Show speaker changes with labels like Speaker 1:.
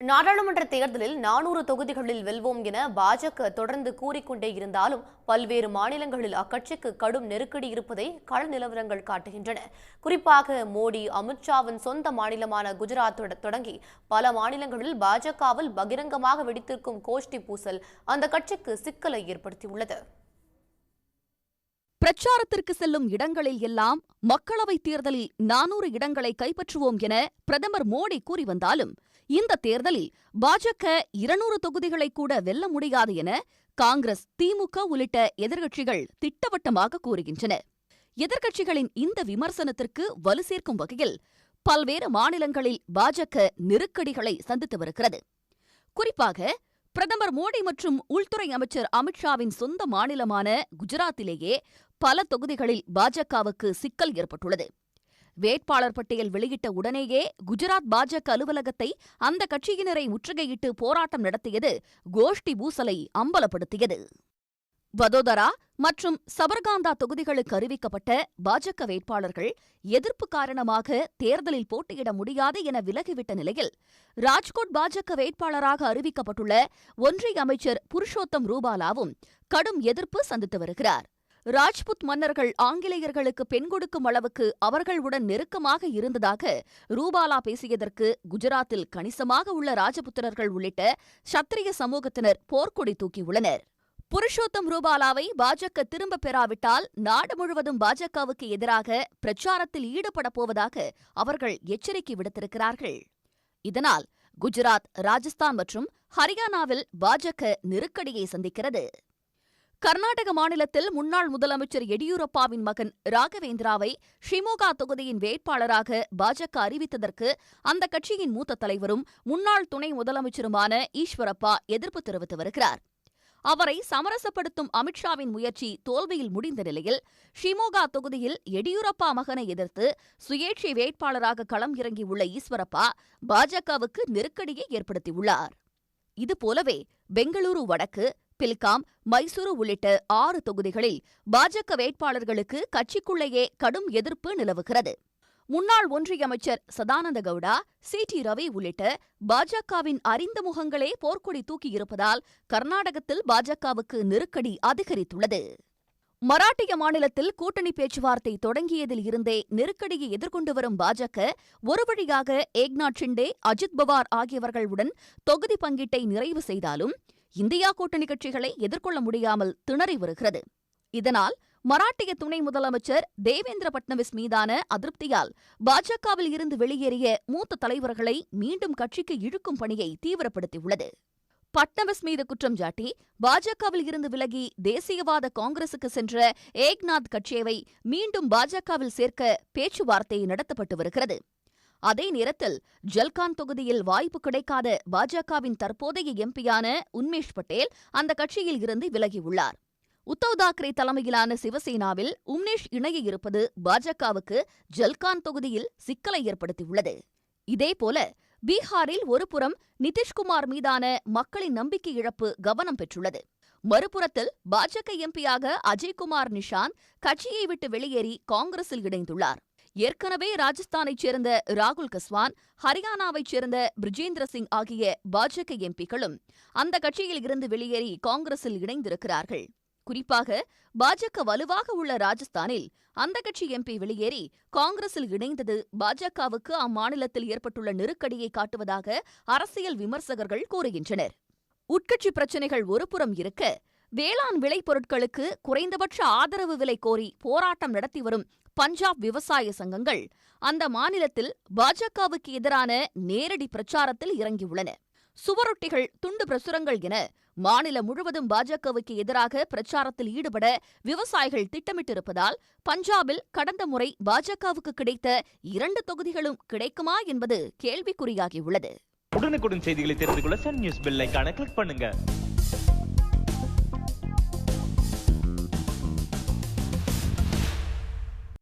Speaker 1: நாடாளுமன்ற தேர்தலில் நானூறு தொகுதிகளில் வெல்வோம் என பாஜக தொடர்ந்து கூறிக்கொண்டே இருந்தாலும் பல்வேறு மாநிலங்களில் அக்கட்சிக்கு கடும் நெருக்கடி இருப்பதை கள நிலவரங்கள் காட்டுகின்றன. குறிப்பாக மோடி அமித்ஷாவின் சொந்த மாநிலமான குஜராத் தொடங்கி பல மாநிலங்களில் பாஜகவில் பகிரங்கமாக வெடித்திருக்கும் கோஷ்டி பூசல் அந்த கட்சிக்கு சிக்கலை ஏற்படுத்தியுள்ளது.
Speaker 2: பிரச்சாரத்திற்கு செல்லும் இடங்களில் எல்லாம் மக்களவைத் தேர்தலில் நானூறு இடங்களை கைப்பற்றுவோம் என பிரதமர் மோடி கூறி வந்தாலும் இந்த தேர்தலில் பாஜக இருநூறு தொகுதிகளை கூட வெல்ல முடியாது என காங்கிரஸ் திமுக உள்ளிட்ட எதிர்க்கட்சிகள் திட்டவட்டமாக கூறுகின்றன. எதிர்க்கட்சிகளின் இந்த விமர்சனத்திற்கு வலு சேர்க்கும் வகையில் பல்வேறு மாநிலங்களில் பாஜக நெருக்கடிகளை சந்தித்து வருகிறது. குறிப்பாக பிரதமர் மோடி மற்றும் உள்துறை அமைச்சர் அமித்ஷாவின் சொந்த மாநிலமான குஜராத்திலேயே பல தொகுதிகளில் பாஜகவுக்கு சிக்கல் ஏற்பட்டுள்ளது. வேட்பாளர் பட்டியல் வெளியிட்ட உடனேயே குஜராத் பாஜக அலுவலகத்தை அந்த கட்சியினரை முற்றுகையிட்டு போராட்டம் நடத்தியது கோஷ்டி பூசலை அம்பலப்படுத்தியது. வதோதரா மற்றும் சபர்காந்தா தொகுதிகளுக்கு அறிவிக்கப்பட்ட பாஜக வேட்பாளர்கள் எதிர்ப்பு காரணமாக தேர்தலில் போட்டியிட முடியாது என விலகிவிட்ட நிலையில் ராஜ்கோட் பாஜக வேட்பாளராக அறிவிக்கப்பட்டுள்ள ஒன்றிய அமைச்சர் புருஷோத்தம் ரூபாலாவும் கடும் எதிர்ப்பு சந்தித்து வருகிறார். ராஜ்புத் மன்னர்கள் ஆங்கிலேயர்களுக்கு பெண் கொடுக்கும் அளவுக்கு அவர்களுடன் நெருக்கமாக இருந்ததாக ரூபாலா பேசியதற்கு குஜராத்தில் கணிசமாக உள்ள ராஜபுத்திரர்கள் உள்ளிட்ட சத்திரிய சமூகத்தினர் போர்க்கொடி தூக்கியுள்ளனர். புருஷோத்தம் ரூபாலாவை பாஜக திரும்பப் பெறாவிட்டால் நாடு முழுவதும் பாஜகவுக்கு எதிராக பிரச்சாரத்தில் ஈடுபடப் போவதாக அவர்கள் எச்சரிக்கை விடுத்திருக்கிறார்கள். இதனால் குஜராத் ராஜஸ்தான் மற்றும் ஹரியானாவில் பாஜக நெருக்கடியை சந்திக்கிறது. கர்நாடக மாநிலத்தில் முன்னாள் முதலமைச்சர் எடியூரப்பாவின் மகன் ராகவேந்திராவை ஷிமோகா தொகுதியின் வேட்பாளராக பாஜக அறிவித்ததற்கு அந்த கட்சியின் மூத்த தலைவரும் முன்னாள் துணை முதலமைச்சருமான ஈஸ்வரப்பா எதிர்ப்பு தெரிவித்து வருகிறார். அவரை சமரசப்படுத்தும் அமித்ஷாவின் முயற்சி தோல்வியில் முடிந்த நிலையில் ஷிமோகா தொகுதியில் எடியூரப்பா மகனை எதிர்த்து சுயேட்சை வேட்பாளராக களம் இறங்கியுள்ள ஈஸ்வரப்பா பாஜகவுக்கு நெருக்கடியை ஏற்படுத்தியுள்ளார். இதுபோலவே பெங்களூரு வடக்கு பில்காம் மைசூரு உள்ளிட்ட ஆறு தொகுதிகளில் பாஜக வேட்பாளர்களுக்கு கட்சிக்குள்ளேயே கடும் எதிர்ப்பு நிலவுகிறது. முன்னாள் ஒன்றிய அமைச்சர் சதானந்த கவுடா சி. டி. ரவி உள்ளிட்ட பாஜகவின் அறிந்த முகங்களே போர்க்கொடி தூக்கியிருப்பதால் கர்நாடகத்தில் பாஜகவுக்கு நெருக்கடி அதிகரித்துள்ளது. மராட்டிய மாநிலத்தில் கூட்டணி பேச்சுவார்த்தை தொடங்கியதில் இருந்தே நெருக்கடியை எதிர்கொண்டு வரும் பாஜக ஒரு வழியாக ஏக்நாத் ஷிண்டே அஜித் பவார் ஆகியவர்களுடன் தொகுதி பங்கீட்டை நிறைவு செய்தாலும் இந்தியா கூட்டணி கட்சிகளை எதிர்கொள்ள முடியாமல் திணறி வருகிறது. இதனால் மராட்டிய துணை முதலமைச்சர் தேவேந்திர பட்னவிஸ் மீதான அதிருப்தியால் பாஜகவில் இருந்து வெளியேறிய மூத்த தலைவர்களை மீண்டும் கட்சிக்கு இழுக்கும் பணியை தீவிரப்படுத்தியுள்ளது. பட்னவிஸ் மீது குற்றம் சாட்டி பாஜகவில் இருந்து விலகி தேசியவாத காங்கிரசுக்கு சென்ற ஏக்நாத் கட்சேவை மீண்டும் பாஜகவில் சேர்க்க பேச்சுவார்த்தை நடத்தப்பட்டு வருகிறது. அதே நேரத்தில் ஜல்கான் தொகுதியில் வாய்ப்பு கிடைக்காத பாஜகவின் தற்போதைய எம்பியான உன்மேஷ் பட்டேல் அந்த கட்சியில் இருந்து விலகியுள்ளார். உத்தவ் தாக்கரே தலைமையிலான சிவசேனாவில் உம்னேஷ் இணைய இருப்பது பாஜகவுக்கு ஜல்கான் தொகுதியில் சிக்கலை ஏற்படுத்தியுள்ளது. இதேபோல பீகாரில் ஒருபுறம் நிதிஷ்குமார் மீதான மக்களின் நம்பிக்கை இழப்பு கவனம் பெற்றுள்ளது. மறுபுறத்தில் பாஜக எம்பியாக அஜய்குமார் நிஷாந்த் கட்சியை விட்டு வெளியேறி காங்கிரஸில் இணைந்துள்ளார். ஏற்கனவே ராஜஸ்தானைச் சேர்ந்த ராகுல் கஸ்வான் ஹரியானாவைச் சேர்ந்த பிரிஜேந்திர சிங் ஆகிய பாஜக எம்பிக்களும் அந்த கட்சியில் இருந்து வெளியேறி காங்கிரஸில் இணைந்திருக்கிறார்கள். குறிப்பாக பாஜக வலுவாக உள்ள ராஜஸ்தானில் அந்த கட்சி எம்பி வெளியேறி காங்கிரஸில் இணைந்தது பாஜகவுக்கு அம்மாநிலத்தில் ஏற்பட்டுள்ள நெருக்கடியை காட்டுவதாக அரசியல் விமர்சகர்கள் கூறுகின்றனர். உட்கட்சி பிரச்சினைகள் ஒருபுறம் இருக்க வேளாண் விளைபொருட்களுக்கு குறைந்தபட்ச ஆதரவு விலை கோரி போராட்டம் நடத்தி வரும் பஞ்சாப் விவசாய சங்கங்கள் அந்த மாநிலத்தில் பாஜகவுக்கு எதிரான நேரடி பிரச்சாரத்தில் இறங்கியுள்ளன. சுவரொட்டிகள் துண்டு பிரசுரங்கள் என மாநிலம் முழுவதும் பாஜகவுக்கு எதிராக பிரச்சாரத்தில் ஈடுபட விவசாயிகள் திட்டமிட்டிருப்பதால் பஞ்சாபில் கடந்த முறை பாஜகவுக்கு கிடைத்த இரண்டு தொகுதிகளும் கிடைக்குமா என்பது கேள்விக்குறியாகியுள்ளது.
Speaker 3: உடனுக்குடன் செய்திகளை தெரிந்து கொள்ள சன் நியூஸ் பெல் கிளிக் பண்ணுங்க.